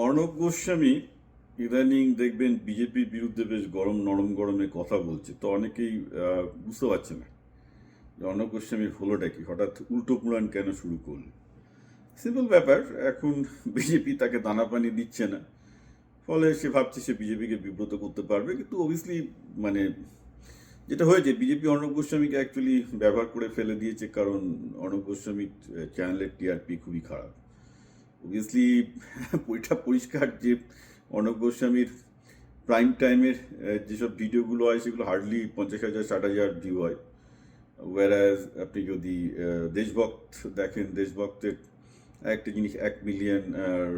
অর্ণব গোস্বামী ইদানিং দেখবেন বিজেপির বিরুদ্ধে বেশ গরম নরম গরমে কথা বলছে। তো অনেকেই বুঝতে পারছে না যে অর্ণব গোস্বামীর হলোটা কি? হঠাৎ উল্টো পুরাণ কেন শুরু করল সিম্পল ব্যাপার, এখন বিজেপি তাকে দানা পানি দিচ্ছে না। ফলে সে ভাবছে সে বিজেপিকে বিব্রত করতে পারবে। কিন্তু অবভিয়াসলি মানে যেটা হয়েছে, বিজেপি অর্ণব গোস্বামীকে অ্যাকচুয়ালি ব্যবহার করে ফেলে দিয়েছে কারণ অর্ণব গোস্বামীর চ্যানেলের টিআরপি খুবই খারাপ। অবভিয়াসলি ওইটা পরিষ্কার যে অর্ণব গোস্বামীর প্রাইম টাইমের যেসব ভিডিওগুলো হয়, সেগুলো হার্ডলি পঞ্চাশ হাজার, ষাট হাজার ভিউ হয়। ওয়ারাজ আপনি যদি দেশভক্ত দেখেন, দেশভক্তের একটা জিনিস, এক মিলিয়ন আর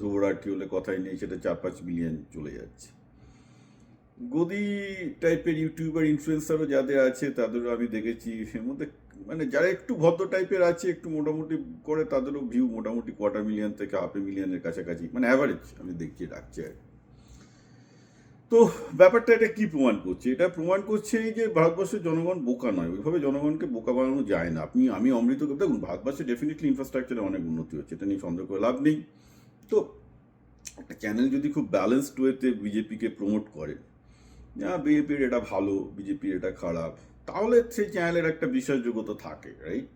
ধুবরাটি হলে কথাই নেই, সেটা চার পাঁচ মিলিয়ন চলে যাচ্ছে। গদি টাইপের ইউটিউবার ইনফ্লুয়েন্সারও যাদের আছে, তাদেরও আমি দেখেছি, এর মধ্যে মানে যারা একটু ভদ্র টাইপের আছে, একটু মোটামুটি করে তাদেরও ভিউ মোটামুটি কোয়ার্টার মিলিয়ন থেকে হাফ মিলিয়নের কাছাকাছি। মানে অ্যাভারেজ আমি দেখছি রাখছি আর। তো ব্যাপারটা এটা কি প্রমাণ করছে? এটা প্রমাণ করছে এই যে ভারতবর্ষের জনগণ বোকা নয়, ওইভাবে জনগণকে বোকা বানানো যায় না। আপনি, আমি অমৃত দেখুন, ভারতবর্ষে ডেফিনেটলি ইনফ্রাস্ট্রাকচারে অনেক উন্নতি হচ্ছে, এটা নিয়ে সন্দেহ করে লাভ নেই। তো একটা চ্যানেল যদি খুব ব্যালেন্সড ওয়েতে বিজেপিকে প্রমোট করে বিজেপির এটা ভালো বিজেপির এটা খারাপ। তাহলে সেই চ্যানেলের একটা বিশ্বাসযোগ্যতা থাকে রাইট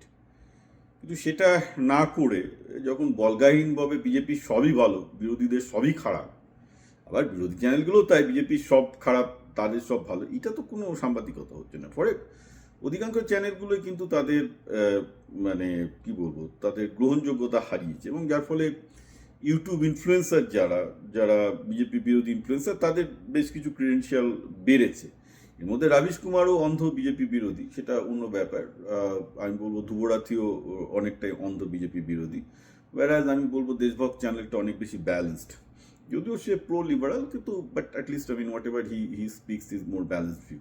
কিন্তু সেটা না করে যখন বলগাহীনভাবে বিজেপি সবই ভালো, বিরোধীদের সবই খারাপ, আবার বিরোধী চ্যানেলগুলো তাই বিজেপির সব খারাপ, তাদের সব ভালো, এটা তো কোনো সাংবাদিকতা হচ্ছে না। ফলে অধিকাংশ চ্যানেলগুলোই কিন্তু তাদের মানে কি বলব, তাদের গ্রহণযোগ্যতা হারিয়েছে এবং যার ফলে ইউটিউব ইনফ্লুয়েন্সার যারা যারা বিজেপি বিরোধী ইনফ্লুয়েন্সার তাদের বেশ কিছু ক্রিডেন্সিয়াল বেড়েছে। এর মধ্যে রাবিশ কুমারও অন্ধ বিজেপি বিরোধী, সেটা অন্য ব্যাপার। আমি বলব ধুবরাথিও অনেকটাই অন্ধ বিজেপি বিরোধী। ওয়ারাজ আমি বলব দেশভক্ত চ্যানেলটা অনেক বেশি ব্যালেন্সড যদিও সে প্রো লিবারাল কিন্তু but at least I mean whatever he he speaks is more balance view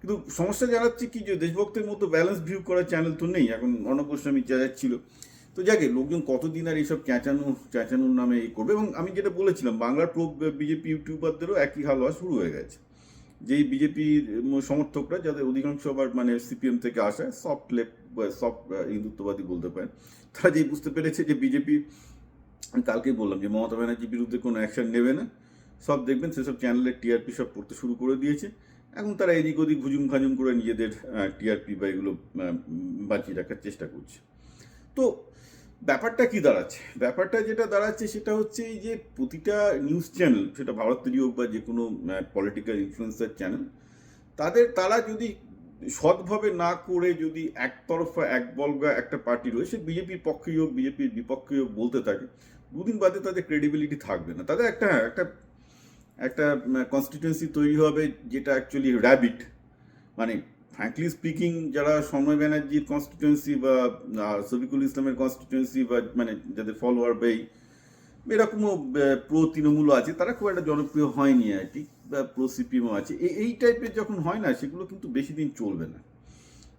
কিন্তু সমস্যা জানাচ্ছে কি যে দেশভক্তের মতো ব্যালেন্স ভিউ করার চ্যানেল তো নেই। এখন অর্ণব গোস্বামী ছিল তো যাকে লোকজন কতদিন আর এইসব চেঁচানো চেঁচানোর নামে এই করবে? এবং আমি যেটা বলেছিলাম, বাংলার প্রো বিজেপি ইউটিউবারদেরও একই হাল হওয়া শুরু হয়ে গেছে। যেই বিজেপির সমর্থকরা যাদের অধিকাংশ আবার মানে সিপিএম থেকে আসে, সফট লেফট সফট হিন্দুত্ববাদী বলতে পারেন, তারা যেই বুঝতে পেরেছে যে বিজেপি, আমি কালকেই বললাম যে মমতা ব্যানার্জির বিরুদ্ধে কোনো অ্যাকশন নেবে না। সব দেখবেন সেসব চ্যানেলের টিআরপি সব পড়তে শুরু করে দিয়েছে। এখন তারা এদিক ওদিক ভুজুম ভাজুম করে নিজেদের টিআরপি বা এগুলো বাঁচিয়ে রাখার চেষ্টা করছে। তো ব্যাপারটা কি দাঁড়াচ্ছে? ব্যাপারটা যেটা দাঁড়াচ্ছে সেটা হচ্ছে এই যে প্রতিটা নিউজ চ্যানেল সেটা ভারতেরই হোক বা যে কোনো পলিটিক্যাল ইনফ্লুয়েন্সার চ্যানেল তাদের তারা যদি সৎভাবে না করে যদি একতরফা এক বলগা একটা পার্টি রয়েছে বিজেপির পক্ষেই হোক বিজেপির বিপক্ষেই হোক বলতে থাকে দুদিন বাদে তাদের ক্রেডিবিলিটি থাকবে না। তাদের একটা হ্যাঁ, একটা একটা কনস্টিটিউয়েন্সি তৈরি হবে যেটা অ্যাকচুয়ালি র্যাবিট মানে ফ্র্যাঙ্কলি স্পিকিং যারা সময় ব্যানার্জির কনস্টিটিউয়েন্সি বা আহ, শফিকুল ইসলামের কনস্টিটিউয়েন্সি বা মানে যাদের ফলোয়ার বা এরকমও প্রো তৃণমূল আছে তারা খুব একটা জনপ্রিয় হয়নি আর কি বা প্রো সিপিএমও আছে। এই টাইপের যখন হয় না সেগুলো কিন্তু বেশি দিন চলবে না।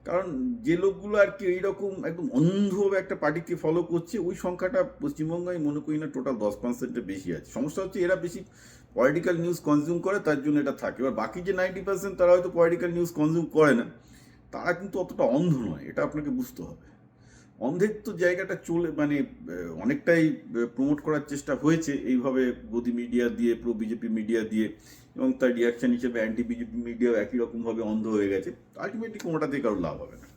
কারণ যে লোকগুলো আর কি এইরকম একদম অন্ধভাবে একটা পার্টিকে ফলো করছে ওই সংখ্যাটা পশ্চিমবঙ্গে আমি মনে করি না টোটাল দশ পার্সেন্টের বেশি আছে। সমস্যা হচ্ছে এরা বেশি পলিটিক্যাল নিউজ কনজিউম করে, তার জন্য এটা থাকে। এবার বাকি যে নাইনটি পার্সেন্ট তারা হয়তো পলিটিক্যাল নিউজ কনজিউম করে না, তারা কিন্তু অতটা অন্ধ নয়, এটা আপনাকে বুঝতে হবে। অন্ধের তো জায়গাটা চলে মানে অনেকটাই প্রমোট করার চেষ্টা হয়েছে এইভাবে গদি মিডিয়া দিয়ে প্রো বিজেপি মিডিয়া দিয়ে, এবং তার রিয়াকশন হিসেবে অ্যান্টি বিজেপি মিডিয়াও একই রকমভাবে অন্ধ হয়ে গেছে। আলটিমেটলি কোনোটাতেই কারও লাভ হবে না।